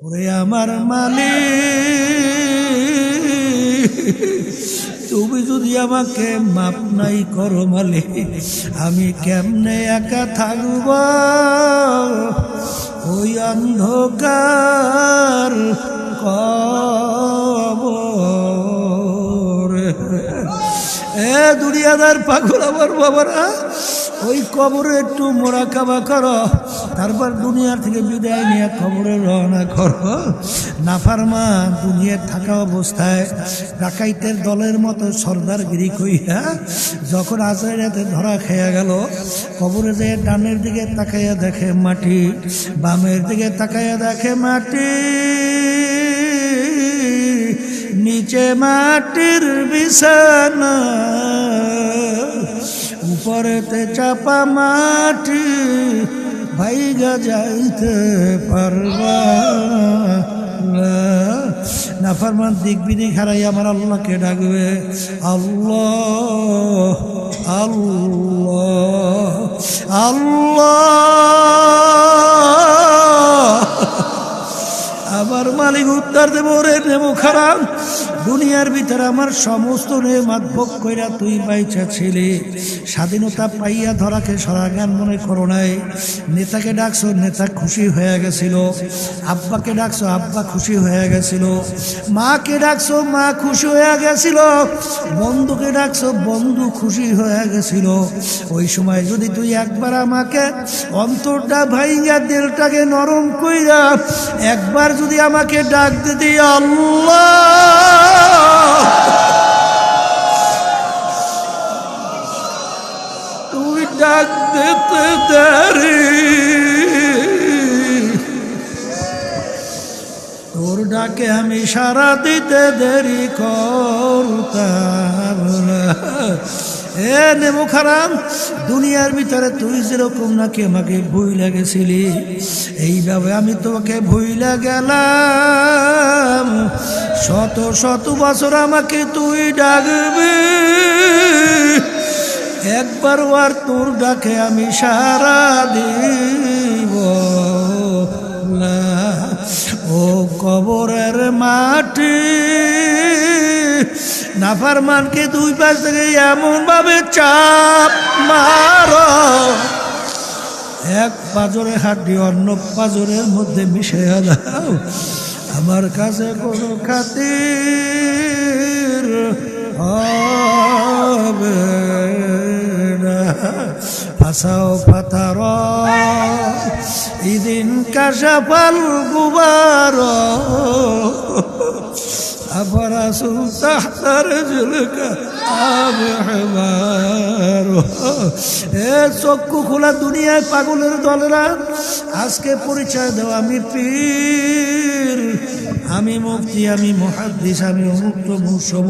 ওরে আমার মালে তুমি যদি আমাকে মাপ নাই করো মালে আমি কেমনে একা থাকব? ওই অন্ধকার কবর দুনিয়াদার পাগল আমার বাবারা, ওই কবরে একটু মোড়া কাবা করো, তারপর দুনিয়া থেকে বিদায় নিয়ে কবরে রওনা করো। নাফারমা দুনিয়ার থাকা অবস্থায় ডাকাইতের দলের মতো সর্দার গিরি কইয়া যখন আজরাতে ধরা খেয়া গেল, কবরে যে ডানের দিকে তাকাইয়া দেখে মাটি, বামের দিকে তাকাইয়া দেখে মাটি। নিচে মাটির বিছানা, উপরেতে চাপা মাটি, ভাইগা যাইতে পারবা নাফারমান দিক বিদিক হারাই আমার আল্লাহকে ডাকবে। আল্লাহ আল্লাহ আল্লাহ। মালিক উত্তর দেব রে নেব খারাপ। দুনিয়ার ভিতরে আমার সমস্ত নেমাত ভোগ কইরা তুই বাইচা ছেলে। স্বাধীনতা পাইয়া ধরাকে সরাগান মনে করো নাই। নেতাকে ডাকছো, নেতা খুশি হয়ে গেছিল। আব্বাকে ডাকছো, আব্বা খুশি হয়ে গেছিল। মাকে ডাকছো, মা খুশি হয়ে গেছিল। বন্ধুকে ডাকছো, বন্ধু খুশি হয়ে গেছিল। ওই সময় যদি তুই একবার আমাকে অন্তরটা ভাইঙ্গা, দিলটাকে নরম কইরা একবার যদি আমাকে ডাক দিতে, আল্লাহ! তুই ডাক দিতে ডাকে আমি সারা দিতে দেরি করতাম। এ নেমু খারাপ দুনিয়ার ভিতরে তুই যেরকম নাকি আমাকে ভুই লাগেছিলি এইভাবে আমি তোকে ভুইলা গেলাম শত শত বছর আমাকে তুই ডাকবি। একবার আর তোর ডাকে আমি সারা দিব। ও কবরের মাটি। নাফার মানকে দুই পাশ থেকে এমন ভাবে চাপ মার। এক পাজরে হাড্ডি, অন্য পাজরের মধ্যে মিশে দাও আমার কাছে কোনো খাতির হবে না। ফাঁসাও ফাতার ইদিন কাশাফাল গুবার أفرسوا تحت رجلك أم حمار এ চক্ষু খোলা দুনিয়ায় পাগলের দলেরা আজকে পরিচয় দেওয়া আমি পীর আমি মুক্তি আমি মহাদ্দিস আমি অমুক্ত মুসম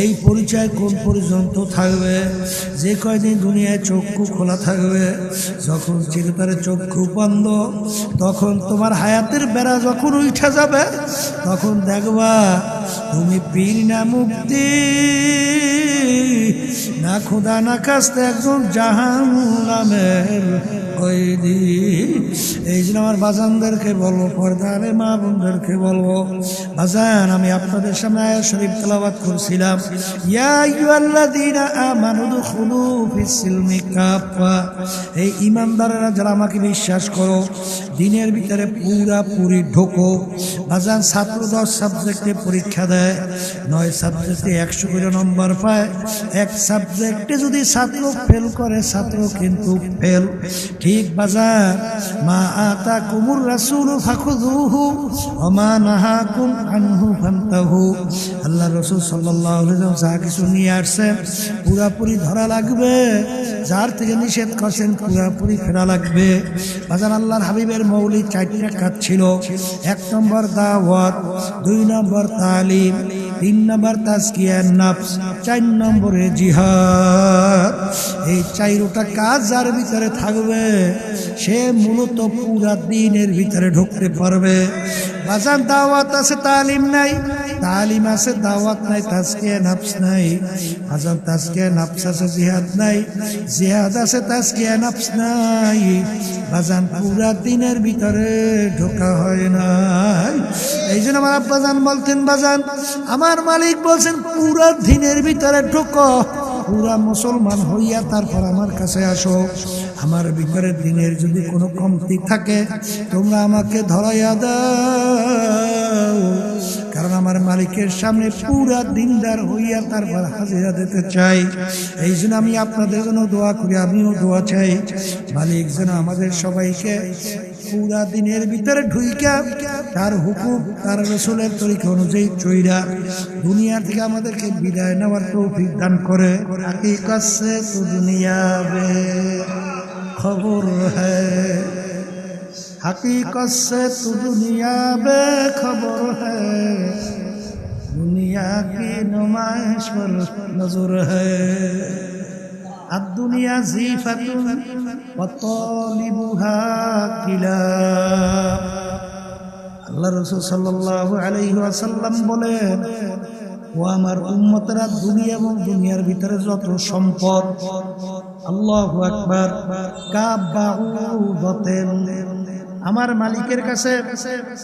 এই পরিচয় কোন পর্যন্ত থাকবে যে কয়দিন দুনিয়ায় চক্ষু খোলা থাকবে যখন চিরতারে চক্ষু বন্ধ তখন তোমার হায়াতের বেড়া যখন উঠে যাবে তখন দেখবা তুমি পীর না মুক্তি। না খোদা না কাস্তে একজন জাহান নামের কয়েদি এই জন্য আমার বাজানদেরকে বলব, পর্দারে মা বোনদেরকে বলব, বাজান, আমি আপনাদের সামনে আয়া শরীফ তেলাবাদ করছিলাম। ইয়া আইয়ুহাল্লাযীনা আমানু দুখুলু ফিস সিলমি কাফা এই ইমানদারেরা যারা আমাকে বিশ্বাস করো, দিনের ভিতরে পুরা পুরি ঢোকো। বাজান, ছাত্র দশ সাবজেক্টে পরীক্ষা দেয়, নয় সাবজেক্টে একশো করে নম্বর পায়। এক সাবজেক্টে যদি ছাত্র ফেল করে, ছাত্র কিন্তু ফেল ঠিক বাজার, মা আতা কুমুর রাসুল ফাখুদুহু অমা নাহাকুম আনহু ফান্তাহু। আল্লাহ রসুল সাল্লাহ যা কিছু নিয়ে আসছেন পুরাপুরি ধরা লাগবে। যার থেকে নিষেধ করছেন, পুরাপুরি ফেরা লাগবে। বাজার আল্লাহর হাবিবের মৌলিক চারটা কাজ ছিল। এক নম্বর দাওয়াত, দুই নম্বর তালিম তিন নম্বর তাজকিয়ার নাফস, চার নম্বরে জিহাদ। এই চাইরোটা কাজ যার ভিতরে থাকবে, সে মূলত পুরা দিনের ভিতরে ঢুকতে পারবে। বাজান দাওয়াত আছে, তালিম নাই। তালিম আছে, দাওয়াত নাই, তাজকিয়া নাফস নাই। বাজান তাজকিয়া নাফস আছে, জিহাদ নাই। জিহাদ আছে, তাজকিয়া নাফস নাই। বাজান পুরা দিনের ভিতরে ঢোকা হয় না এই জন্য আমার আব্বাজান বলতেন, বাজান, আমার মালিক বলছেন, পুরা দিনের ভিতরে ঢুকো। পুরা মুসলমান হইয়া তারপর আমার কাছে আসো। আমার ভিতরে দিনের যদি কোনো কমতি থাকে, তোমরা আমাকে ধরাইয়া দাও। কারণ আমার মালিকের সামনে পুরা দিনদার হইয়া তারপর হাজিরা দিতে চাই। এই জন্য আমি আপনাদের জন্য দোয়া করি, আমিও দোয়া চাই। মালিক যেন আমাদের সবাইকে পুরা দিনের ভিতরে ঢুইকা তার হুকুম, তার রসুলের তরিকা অনুযায়ী চইরা দুনিয়া থেকে আমাদেরকে বিদায় নেওয়ার তৌফিক দান করে। সে তো দুনিয়া খবর है हकीकत से দুনিয়া বে খবর হুনিয়া কি की নজর হ। नजर है अब दुनिया जीफत वतोलिबुहा किला আল্লাহ রসুল সাল্লাহ আলহিহাসাল্লাম বলেন, ও আমার উন্মতরা দুনিয়া এবং দুনিয়ার ভিতরে যত সম্পদ আল্লাহ আমার মালিকের কাছে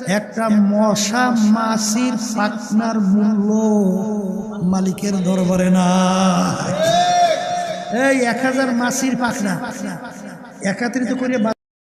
একটা মশা মাসির পাকনার মূল্য মালিকের দরবারে না এই এক হাজার মাসির পাখনা। একাত্রিত করে